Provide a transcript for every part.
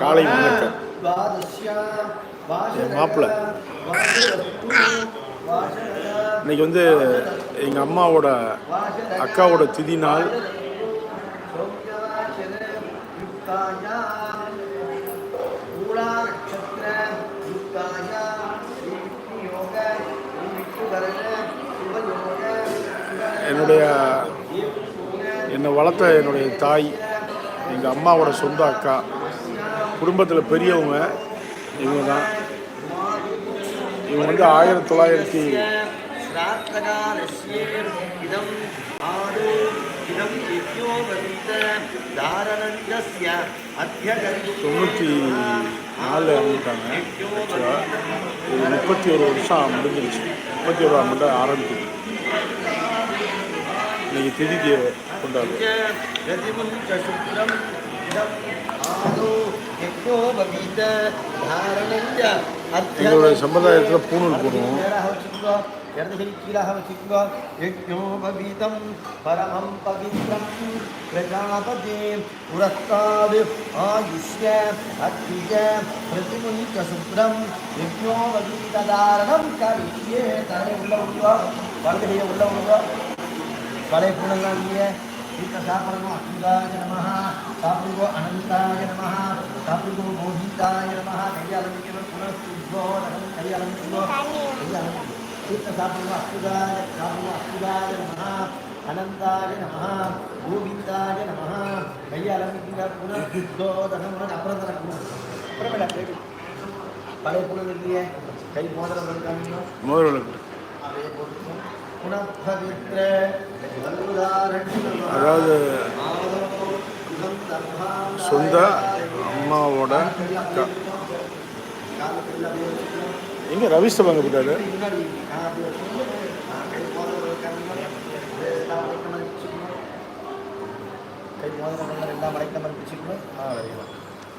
காலை வணக்கம். மாப்பிள்ளை. இன்னைக்கு வந்து எங்கள் அம்மாவோட அக்காவோட திதி நாள். என்னுடைய என்னை வளர்த்த என்னுடைய தாய் எங்கள் அம்மாவோட சொந்த அக்கா. குடும்பத்தில் பெரியவங்க இவங்க தான் இவங்க வந்து ஆயிரத்தி தொள்ளாயிரத்தி தொண்ணூற்றி நாலில் இறந்துட்டாங்க இது முப்பத்தி ஒரு வருஷம் முடிஞ்சிருச்சு. முப்பத்தி ஒரு ஆண்டு ஆரம்பிக்குது. இன்னைக்கு திதி கொண்டாடுறோம் எங்களுடைய சம்பிரதாயத்தில் பூணூல் போடுவோம். இடதுகை கீழாக வச்சுக்கோ யஜ்ஞோபவீதம் பரமம் பவித்ரம் பிரஜாபதே புரஸ்தாது ஆயுஷ்ய அத்திய பிரதிமுனிக்க சுத்திரம் யஜ்ஞோபவீதாரணம் கவியே தலை உள்ள உள்ளோ வலதுகையை உள்ள உள்ளோ பழைய புனங்காங்க சாப்பிடணும் அசுதாய நம சாப்பிடுவோம் அனந்தாய நம சாப்பிடுவோம் மோகிதாய நம கையாளமிக்கணும் கையாளம் வீட்டில் சாப்பிடுவோம் அசுதாய சாப்பிடுவோம் அசுதாய நம அனந்தாய நம கோவிந்தாய நம கையாளமிக்கிற புனஸ்துத்வோதனம் அப்புறம் பழைய பூனல் இல்லையே கை மோதிரம் முதல் விளக்கு அதாவது சொந்த அம்மாவோட அக்கா. எங்கே ரவிஸ்த வாங்க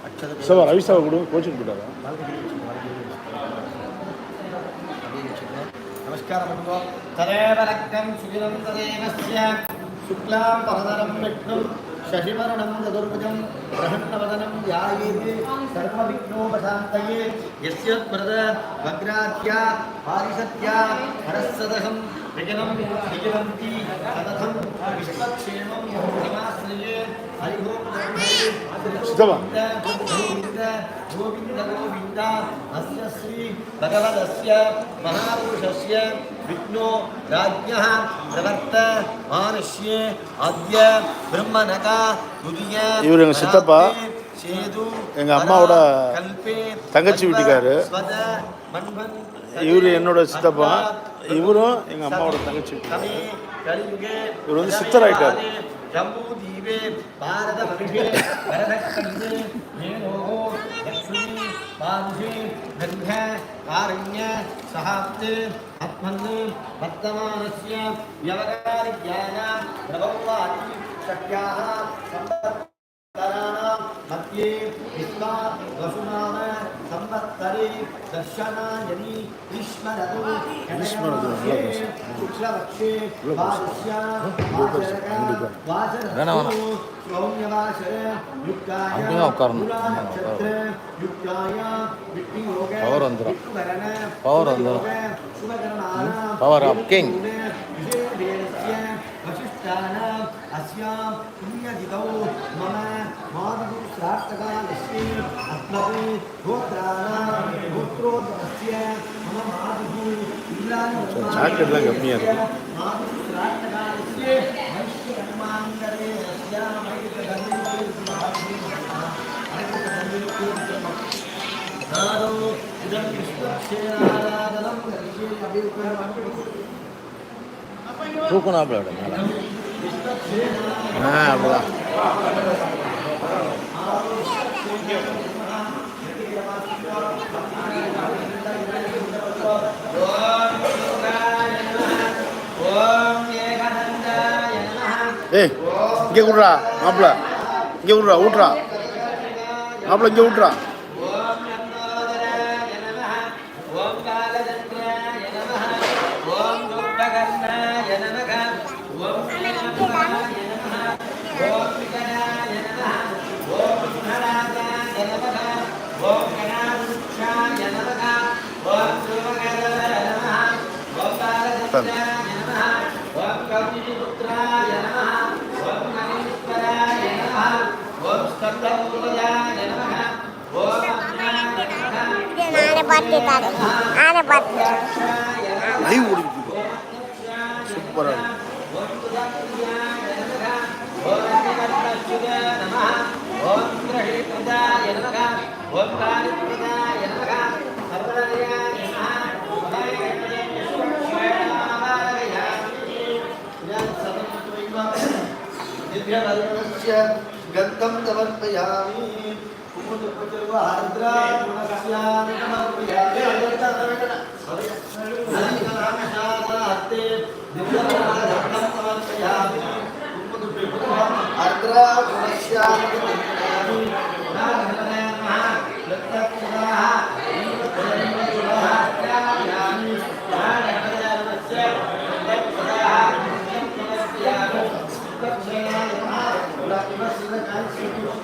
அச்சதை சார். ரவிஸ்தாவை கொடுங்க கோச்சிங் போயிட்டாரா. నమస్కారముతో తదేవ రక్తం సుఖిరం తదేవ శుక్లాం పరదరం విష్ణుం శశివరుణం చతుర్భుజం బ్రహ్మవదనం యాయేతి సర్వవిఘ్నోపశాంతయే యస్యద్భృత వగ్రాధ్యా పారిషత్యా హరస్సదహం విజనం విజనంతి సతతం విశ్వక్షేమం సమాశ్రయే హరిహోం समाश्रये हरिभों சித்தப்பா गोविन्द गोविन्द गोविन्द अस्य श्री भगवदस्य महापुरुषस्य विष्णो राज्ञः प्रवर्त मानुष्ये अद्य ब्रह्मणका துதிய இவரு எங்க சித்தப்பா. சேது எங்க அம்மாவோட கல்பே தங்கச்சி வீட்டுக்காரு. ஸ்வத மன்வன் இவரு என்னோட சித்தப்பா இவரும் எங்கள் அம்மாவோட தங்கச்சி கமே கலியுகே இவர் வந்து சித்தராயிட்டார். ஜம்பு தீபே பாரத பவிஷே வரதக்கண்டே மேனோகோ லக்ஷ்மி பாதுஷே கந்த காரண்ய சகாப்தே ஆத்மன்னு வர்த்தமானஸ்ய வியவகாரிஜான பிரபவாதி சம்பத்தராணாம் மத்தியே விஸ்வா வசுநாம கண்டிப்பா. வேணாம், வேணாம். அங்கேயும் உட்காரணும். பவர் வந்துரும். பவர் வந்துரும். Power of king. अस्यां पुण्यदितौ मम मातुः श्राद्धकालस्य अस्मत् गोत्राणां गोत्रोद्भवस्य मम मातुः इल्लानि சாக்லேட்லாம் கம்மியாக இருக்கு मातुः श्राद्धकालस्य मनुष्यकर्मान्तरे नादौ इदं विश्वक्षेणाराधनं करिष्ये अभियुक्तम् தூக்கணாப்புல விட மேலே ஆ அப்படிதான் ஏய் இங்கே விட்றா மாப்பிள்ள இங்கே விட்றா ஊட்றா மாப்பிள்ள இங்கே விட்றா వస్తుంది అది ఉడుకు సూపర్ అండి ఓం గ్రహీతాయ నమః ఓం కాలి நமः गन्धं समर्पयामि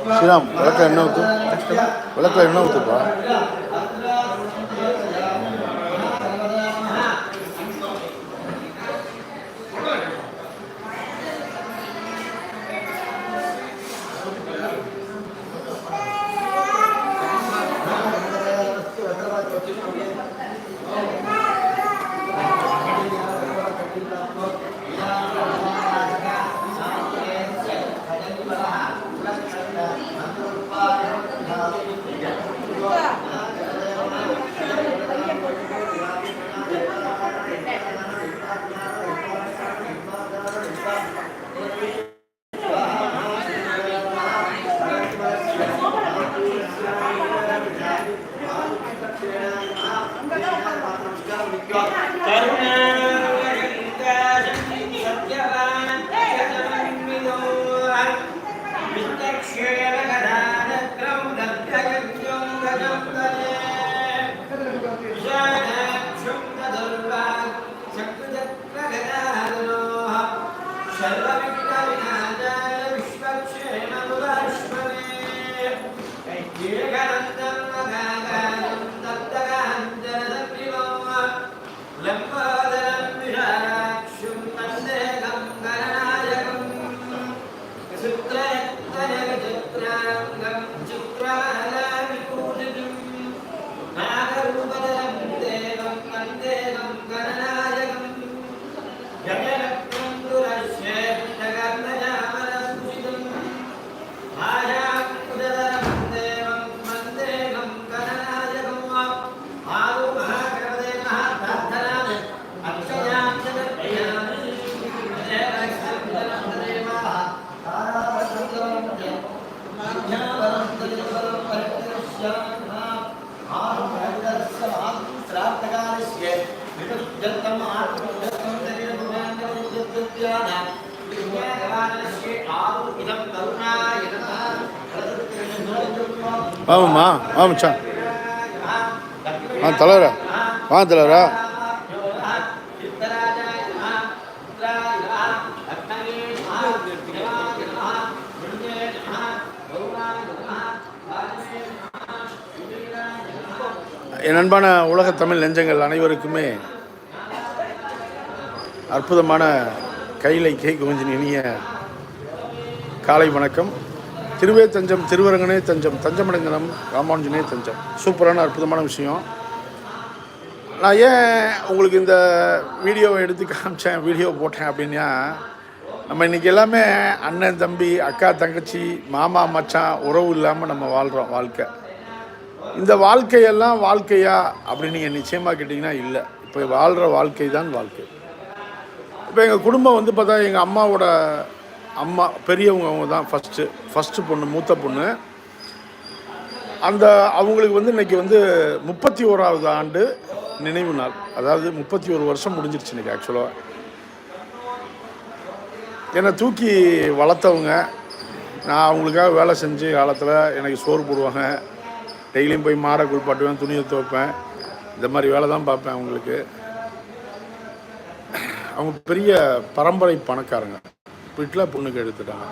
ஸ்ரீராம் விளக்க என்ன ஊற்று விளக்கில் என்ன ஊற்றுப்பா ஆமாம்மா ஆ ஆ தலைவரா. வா தலைவரா. என் அன்பான உலக தமிழ் நெஞ்சங்கள் அனைவருக்குமே அற்புதமான கையிலை கே கொஞ்சம் இனிய காலை வணக்கம். திருவே தஞ்சம் திருவரங்கனே தஞ்சம் தஞ்சமடைந்தனம் ராமானுஜனே தஞ்சம். சூப்பரான அற்புதமான விஷயம். நான் ஏன் உங்களுக்கு இந்த வீடியோவை எடுத்து காமிச்சேன் வீடியோ போட்டேன் அப்படின்னா நம்ம இன்றைக்கி எல்லாமே அண்ணன் தம்பி அக்கா தங்கச்சி மாமா மச்சான் உறவு இல்லாமல் நம்ம வாழ்கிறோம் வாழ்க்கை. இந்த வாழ்க்கையெல்லாம் வாழ்க்கையா அப்படின்னு நீங்கள் நிச்சயமாக கேட்டிங்கன்னா இல்லை. இப்போ வாழ்கிற வாழ்க்கை தான் வாழ்க்கை. இப்போ எங்கள் குடும்பம் வந்து பார்த்தா எங்கள் அம்மாவோட அம்மா பெரியவங்க அவங்க தான் ஃபஸ்ட்டு ஃபஸ்ட்டு பொண்ணு மூத்த பொண்ணு. அந்த அவங்களுக்கு வந்து இன்னைக்கு வந்து முப்பத்தி ஓராவது ஆண்டு நினைவு நாள். அதாவது முப்பத்தி ஒரு வருஷம் முடிஞ்சிருச்சு இன்னைக்கு ஆக்சுவலாக என்னை தூக்கி வளர்த்தவங்க நான் அவங்களுக்காக வேலை செஞ்சு காலத்தில் எனக்கு சோறு போடுவாங்க. டெய்லியும் போய் மாடை குளிப்பாட்டுவேன் துணியை துவைப்பேன். இந்த மாதிரி வேலை தான் பார்ப்பேன் அவங்களுக்கு. அவங்க பெரிய பரம்பரை பணக்காரங்க. வீட்டில் பொண்ணுக்கு எடுத்துட்டாங்க.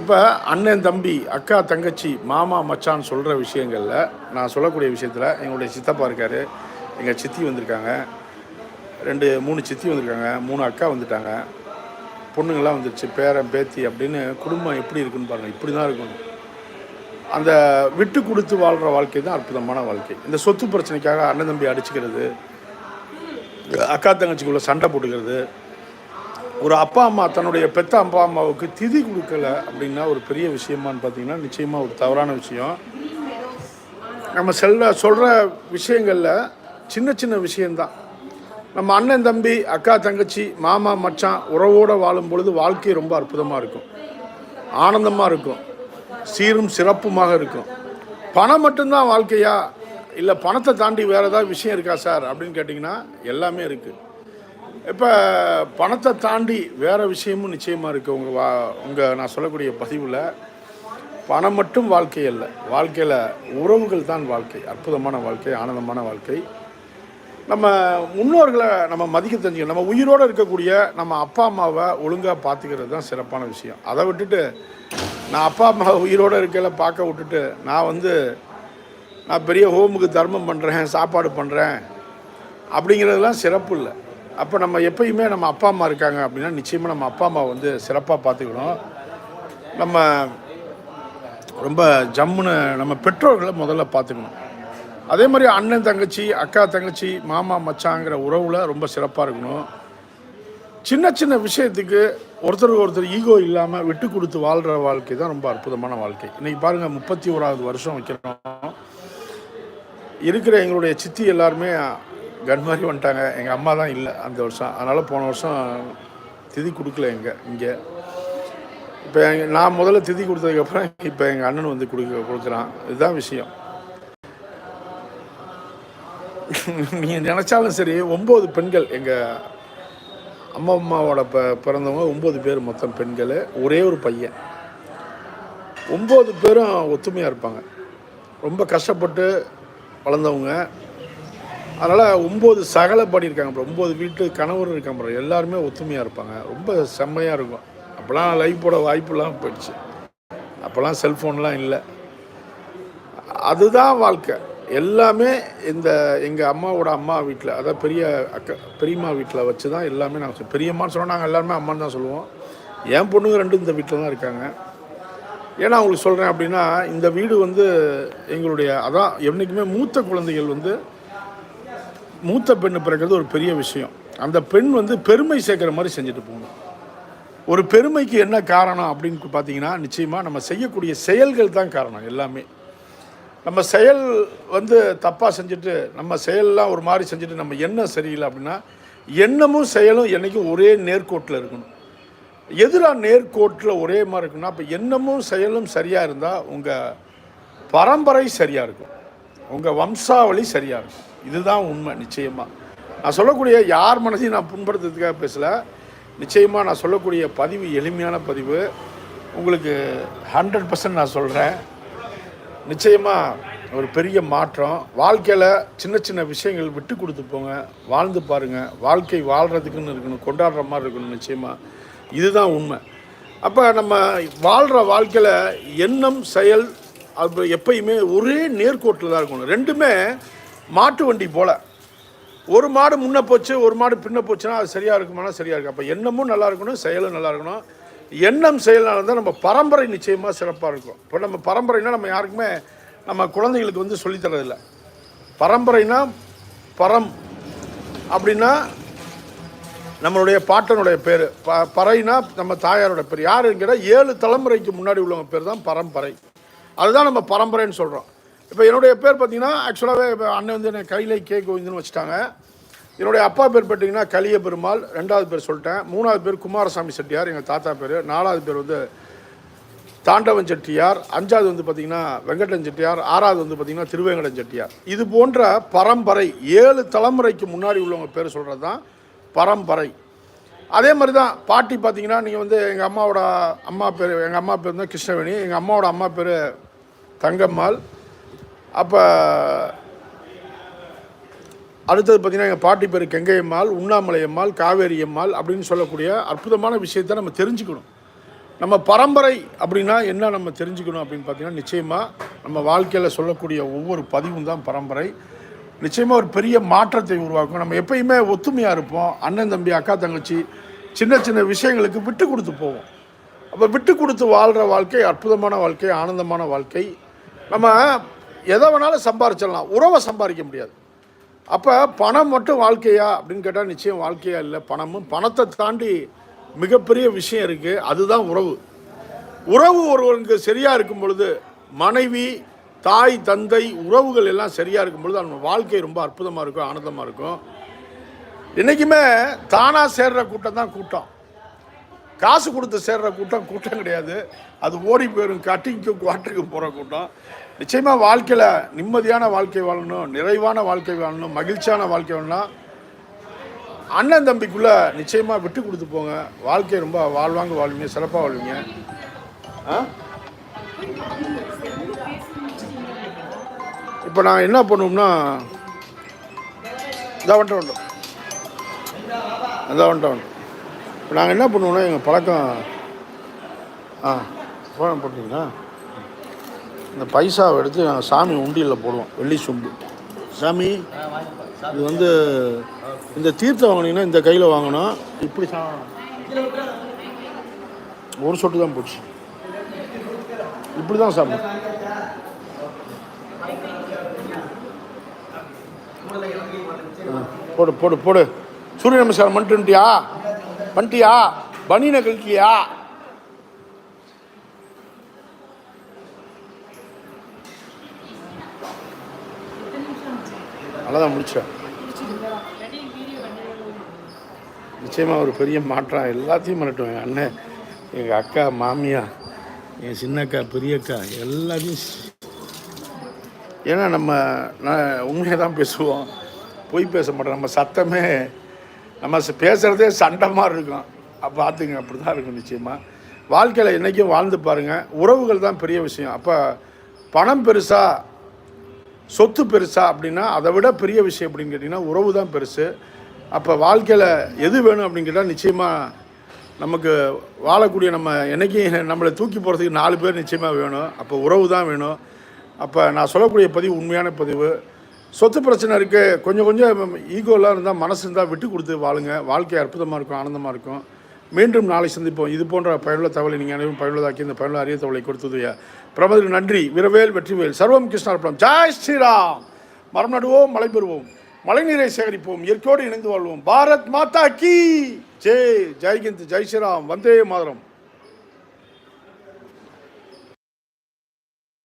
இப்போ அண்ணன் தம்பி அக்கா தங்கச்சி மாமா மச்சான் சொல்கிற விஷயங்களில் நான் சொல்லக்கூடிய விஷயத்தில் எங்களுடைய சித்தப்பா இருக்கார். எங்கள் சித்தி வந்திருக்காங்க. ரெண்டு மூணு சித்தி வந்திருக்காங்க. மூணு அக்கா வந்துட்டாங்க. பொண்ணுங்கள்லாம் வந்துருச்சு. பேரன் பேத்தி அப்படின்னு குடும்பம் எப்படி இருக்குன்னு பாருங்கள் இப்படி தான் இருக்கணும். அந்த விட்டு கொடுத்து வாழ்கிற வாழ்க்கை தான் அற்புதமான வாழ்க்கை. இந்த சொத்து பிரச்சனைக்காக அண்ணன் தம்பி அடிச்சுக்கிறது அக்கா தங்கச்சிக்குள்ளே சண்டை போட்டுக்கிறது ஒரு அப்பா அம்மா தன்னுடைய பெத்த அப்பா அம்மாவுக்கு திதி கொடுக்கல அப்படின்னா ஒரு பெரிய விஷயமான்னு பார்த்தீங்கன்னா நிச்சயமாக ஒரு தவறான விஷயம். நம்ம செல்ல சொல்கிற விஷயங்களில் சின்ன சின்ன விஷயந்தான் நம்ம அண்ணன் தம்பி அக்கா தங்கச்சி மாமா மச்சான் உறவோடு வாழும் பொழுது வாழ்க்கை ரொம்ப அற்புதமாக இருக்கும். ஆனந்தமாக இருக்கும். சீரும் சிறப்புமாக இருக்கும். பணம் மட்டும்தான் வாழ்க்கையா? இல்லை பணத்தை தாண்டி வேறு ஏதாவது விஷயம் இருக்கா சார்? அப்படின்னு கேட்டிங்கன்னா எல்லாமே இருக்குது இப்போ பணத்தை தாண்டி வேறு விஷயமும் நிச்சயமாக இருக்குது உங்கள் வா உங்கள் நான் சொல்லக்கூடிய பதிவில் பணம் மட்டும் வாழ்க்கை அல்ல. வாழ்க்கையில் உறவுகள் தான் வாழ்க்கை. அற்புதமான வாழ்க்கை ஆனந்தமான வாழ்க்கை. நம்ம முன்னோர்களை நம்ம மதிக்க தெரிஞ்சுக்கணும். நம்ம உயிரோடு இருக்கக்கூடிய நம்ம அப்பா அம்மாவை ஒழுங்காக பார்த்துக்கிறது தான் சிறப்பான விஷயம். அதை விட்டுட்டு நான் அப்பா அம்மா உயிரோடு இருக்கையில பார்க்க விட்டுட்டு நான் வந்து நான் பெரிய ஹோமுக்கு தர்மம் பண்ணுறேன் சாப்பாடு பண்ணுறேன் அப்படிங்கிறதுலாம் சிறப்பு இல்லை. அப்போ நம்ம எப்பயுமே நம்ம அப்பா அம்மா இருக்காங்க அப்படின்னா நிச்சயமாக நம்ம அப்பா அம்மா வந்து சிறப்பாக பார்த்துக்கணும். நம்ம ரொம்ப ஜம்முன்னு நம்ம பெற்றோர்களை முதல்ல பார்த்துக்கணும். அதே மாதிரி அண்ணன் தங்கச்சி அக்கா தங்கச்சி மாமா மச்சாங்கிற உறவில் ரொம்ப சிறப்பாக இருக்கணும். சின்ன சின்ன விஷயத்துக்கு ஒருத்தருக்கு ஒருத்தர் ஈகோ இல்லாமல் விட்டு கொடுத்து வாழ்கிற வாழ்க்கை தான் ரொம்ப அற்புதமான வாழ்க்கை. இன்றைக்கி பாருங்கள் முப்பத்தி ஓராவது வருஷம் வைக்கிறோம். இருக்கிற எங்களுடைய சித்தி எல்லாருமே கன் மாதிரி வந்துட்டாங்க. எங்கள் அம்மா தான் இல்லை அந்த வருஷம். அதனால் போன வருஷம் திதி கொடுக்கல எங்கே இங்கே. இப்போ நான் முதல்ல திதி கொடுத்ததுக்கப்புறம் இப்போ எங்கள் அண்ணன் வந்து கொடுக்க கொடுக்குறான். இதுதான் விஷயம். நீங்கள் நினச்சாலும் சரி ஒம்பது பெண்கள் எங்கள் அம்மா அம்மாவோட ப பிறந்தவங்க ஒம்பது பேர் மொத்தம் பெண்கள் ஒரே ஒரு பையன். ஒம்பது பேரும் ஒத்துமையாக இருப்பாங்க. ரொம்ப கஷ்டப்பட்டு வளர்ந்தவங்க. அதனால் ஒம்பது சகல இருக்காங்க அப்புறம் ஒம்பது வீட்டு கணவர் இருக்காங்க அப்புறம் எல்லாருமே ஒத்துமையாக இருப்பாங்க. ரொம்ப செம்மையாக இருக்கும். அப்போல்லாம் லைஃப் போட வாய்ப்புலாம் போயிடுச்சு. அப்போல்லாம் செல்ஃபோன்லாம் இல்லை. அதுதான் வாழ்க்கை. எல்லாமே இந்த எங்கள் அம்மாவோட அம்மா வீட்டில் அதான் பெரிய அக்கா பெரியம்மா வீட்டில் வச்சு தான் எல்லாமே நாங்கள் பெரியம்மான்னு சொன்னால் நாங்கள் எல்லாருமே அம்மான்னு தான் சொல்லுவோம். என் பொண்ணுங்க ரெண்டும் இந்த வீட்டில் தான் இருக்காங்க. ஏன்னா அவங்களுக்கு சொல்கிறேன் அப்படின்னா இந்த வீடு வந்து எங்களுடைய அதான் என்றைக்குமே மூத்த குழந்தைகள் வந்து மூத்த பெண்ணு பிறக்கிறது ஒரு பெரிய விஷயம். அந்த பெண் வந்து பெருமை சேர்க்குற மாதிரி செஞ்சுட்டு போகணும். ஒரு பெருமைக்கு என்ன காரணம் அப்படின்னு பார்த்தீங்கன்னா நிச்சயமாக நம்ம செய்யக்கூடிய செயல்கள் தான் காரணம் எல்லாமே. நம்ம செயல் வந்து தப்பாக செஞ்சுட்டு நம்ம செயல்லாம் ஒரு மாதிரி செஞ்சுட்டு நம்ம என்ன சரியில்லை அப்படின்னா எண்ணமும் செயலும் என்றைக்கும் ஒரே நேர்கோட்டில் இருக்கணும். எதிராக நேர்கோட்டில் ஒரே மாதிரி இருக்குன்னா அப்போ எண்ணமும் செயலும் சரியாக இருந்தால் உங்கள் பரம்பரை சரியாக இருக்கும். உங்கள் வம்சாவளி சரியாக இருக்கும். இதுதான் உண்மை நிச்சயமாக நான் சொல்லக்கூடிய யார் மனதையும் நான் புண்படுத்துறதுக்காக பேசலை. நிச்சயமாக நான் சொல்லக்கூடிய பதிவு எளிமையான பதிவு. உங்களுக்கு ஹண்ட்ரட் பர்சன்ட் நான் சொல்கிறேன் நிச்சயமாக ஒரு பெரிய மாற்றம். வாழ்க்கையில் சின்ன சின்ன விஷயங்கள் விட்டு கொடுத்து போங்க. வாழ்ந்து பாருங்கள் வாழ்க்கை வாழ்கிறதுக்குன்னு இருக்கணும். கொண்டாடுற மாதிரி இருக்கணும் நிச்சயமாக இதுதான் உண்மை. அப்போ நம்ம வாழ்கிற வாழ்க்கையில் எண்ணம் செயல் அப்போ எப்பயுமே ஒரே நேர்கோட்டில் தான் இருக்கணும். ரெண்டுமே மாட்டு வண்டி போல். ஒரு மாடு முன்னே போச்சு ஒரு மாடு பின்ன போச்சுன்னா அது சரியாக இருக்குமானா சரியாக இருக்கும் அப்போ எண்ணமும் நல்லா இருக்கணும் செயலும் நல்லா இருக்கணும். எண்ணம் செயல்னால இருந்தால் நம்ம பரம்பரை நிச்சயமாக சிறப்பாக இருக்கும். இப்போ நம்ம பரம்பரைனா நம்ம யாருக்குமே நம்ம குழந்தைகளுக்கு வந்து சொல்லித்தரதில்ல பரம்பரைனா பரம் அப்படின்னா நம்மளுடைய பாட்டனுடைய பேர். ப பறைனா நம்ம தாயாரோட பேர். யாருன்னு கேட்டால் ஏழு தலைமுறைக்கு முன்னாடி உள்ளவங்க பேர் தான் பரம்பரை. அதுதான் நம்ம பரம்பரைன்னு சொல்கிறோம் இப்போ என்னுடைய பேர் பார்த்தீங்கன்னா ஆக்சுவலாகவே இப்போ அண்ணன் வந்து என்னை கையில் கே கோவிந்தன்னு வச்சுட்டாங்க. என்னுடைய அப்பா பேர் பார்த்தீங்கன்னா கலிய பெருமாள். ரெண்டாவது பேர் சொல்லிட்டேன். மூணாவது பேர் குமாரசாமி செட்டியார் எங்கள் தாத்தா பேர். நாலாவது பேர் வந்து தாண்டவன் செட்டியார். அஞ்சாவது வந்து பார்த்திங்கன்னா வெங்கடன் செட்டியார். ஆறாவது வந்து பார்த்திங்கன்னா திருவேங்கடன் செட்டியார். இது போன்ற பரம்பரை ஏழு தலைமுறைக்கு முன்னாடி உள்ளவங்க பேர் சொல்கிறது தான் பரம்பரை. அதே மாதிரி தான் பாட்டி பார்த்தீங்கன்னா நீங்கள் வந்து எங்கள் அம்மாவோட அம்மா பேர் எங்கள் அம்மா பேர் தான் கிருஷ்ணவேணி. எங்கள் அம்மாவோட அம்மா பேர் தங்கம்மாள். அப்போ அடுத்தது பார்த்தீங்கன்னா எங்கள் பாட்டி பேர் கெங்கையம்மாள் உண்ணாமலை அம்மாள் காவேரி அம்மாள் அப்படின்னு சொல்லக்கூடிய அற்புதமான விஷயத்தை நம்ம தெரிஞ்சுக்கணும். நம்ம பரம்பரை அப்படின்னா என்ன நம்ம தெரிஞ்சுக்கணும் அப்படின்னு பார்த்திங்கன்னா நிச்சயமாக நம்ம வாழ்க்கையில் சொல்லக்கூடிய ஒவ்வொரு பதிவும் தான் பரம்பரை. நிச்சயமாக ஒரு பெரிய மாற்றத்தை உருவாக்கும். நம்ம எப்பயுமே ஒத்துமையாக இருப்போம். அண்ணன் தம்பி அக்கா தங்கச்சி சின்ன சின்ன விஷயங்களுக்கு விட்டு கொடுத்து போவோம். அப்போ விட்டு கொடுத்து வாழ்கிற வாழ்க்கை அற்புதமான வாழ்க்கை ஆனந்தமான வாழ்க்கை. நம்ம எதை வேணாலும் சம்பாரிச்சிடலாம். உறவை சம்பாதிக்க முடியாது. அப்போ பணம் மட்டும் வாழ்க்கையா? அப்படின்னு கேட்டால் நிச்சயம் வாழ்க்கையா இல்லை. பணமும் பணத்தை தாண்டி மிகப்பெரிய விஷயம் இருக்குது அதுதான் உறவு. உறவு ஒருவருக்கு சரியாக இருக்கும் பொழுது மனைவி தாய் தந்தை உறவுகள் எல்லாம் சரியாக இருக்கும் பொழுது அவங்க வாழ்க்கை ரொம்ப அற்புதமாக இருக்கும் ஆனந்தமாக இருக்கும். என்றைக்குமே தானாக சேர்ற கூட்டம் தான் கூட்டம். காசு கொடுத்து சேர்ற கூட்டம் கூட்டம் கிடையாது. அது ஓடி போயிடும் கட்டிங்க்கு குவாட்டருக்கு போகிற கூட்டம். நிச்சயமாக வாழ்க்கையில் நிம்மதியான வாழ்க்கை வாழணும் நிறைவான வாழ்க்கை வாழணும் மகிழ்ச்சியான வாழ்க்கை வாழணும் அண்ணன் தம்பிக்குள்ளே நிச்சயமாக விட்டு கொடுத்து போங்க. வாழ்க்கை ரொம்ப வாழ்வாங்க வாழ்வீங்க சிறப்பாக வாழ்வீங்க. ஆ? இப்போ நான் என்ன பண்ணுவோம்னா இதான் வந்துட்டு வந்துட்டோம் அதான் வந்துட்டோம் வந்துட்டோம் நாங்கள் என்ன பண்ணுவோம்னா எங்கள் பழக்கம் ஆ ஃபோன் போட்டிங்களா இந்த பைசாவை எடுத்து நாங்கள் சாமி உண்டியலில் போடுவோம் வெள்ளி சொம்பு. சாமி இது வந்து இந்த தீர்த்தம் வாங்கினீங்கன்னா இந்த கையில் வாங்கணும் இப்படி சா ஒரு சொட்டு தான் போச்சு. இப்படி தான் சாப்பிடும் போடு போடு போடு. சூரிய நமஸ்காரம் பண்ணிட்டுன்ட்டியா பண்ணிட்டியா பனியனை கழிக்கலையா அவ்வளோதான் முடிச்சோம் நிச்சயமாக ஒரு பெரிய மாற்றம் எல்லாத்தையும் பண்ணட்டும் எங்கள் அண்ணன் எங்கள் அக்கா மாமியா என் சின்னக்கா பெரியக்கா எல்லாத்தையும் ஏன்னா நம்ம நான் உண்மையை தான் பேசுவோம். பொய் பேச மாட்டோம். நம்ம சத்தமே நம்ம பேசுகிறதே சண்டை மாதிரி இருக்கும். அப்போ பார்த்துங்க அப்படி தான் இருக்கும் நிச்சயமாக வாழ்க்கையில் என்றைக்கும் வாழ்ந்து பாருங்கள் உறவுகள் தான் பெரிய விஷயம். அப்போ பணம் பெருசா சொத்து பெருசா அப்படின்னா அதை விட பெரிய விஷயம் அப்படின்னு கேட்டிங்கன்னா உறவு தான் பெருசு. அப்போ வாழ்க்கையில் எது வேணும் அப்படின்னு கேட்டால் நிச்சயமாக நமக்கு வாழக்கூடிய நம்ம என்னைக்கும் நம்மளை தூக்கி போகிறதுக்கு நாலு பேர் நிச்சயமாக வேணும். அப்போ உறவு தான் வேணும். அப்போ நான் சொல்லக்கூடிய பதிவு உண்மையான பதிவு. சொத்து பிரச்சனை இருக்குது கொஞ்சம் கொஞ்சம் ஈகோலாம் இருந்தால் மனசு இருந்தால் விட்டு கொடுத்து வாழுங்க. வாழ்க்கை அற்புதமாக இருக்கும் ஆனந்தமாக இருக்கும். மீண்டும் நாளை சந்திப்போம். இது போன்ற பயனுள்ள தகவலை நீங்கள் அனைவரும் பயனுள்ளதாக்கி இந்த பயனுள்ள அரிய தகவலை கொடுத்தது பிரமதுக்கு நன்றி. விரவேல் வெற்றிவேல் சர்வம் கிருஷ்ணார்பணம். ஜெய் ஸ்ரீராம். மரம் நடுவோம் மழை பெறுவோம். மழைநீரை சேகரிப்போம். இயற்கையோடு இணைந்து வாழ்வோம். பாரத் மாதா கி ஜெய் ஜெய்கிந்த் ஜெய் ஸ்ரீராம். வந்தே மாதரம்.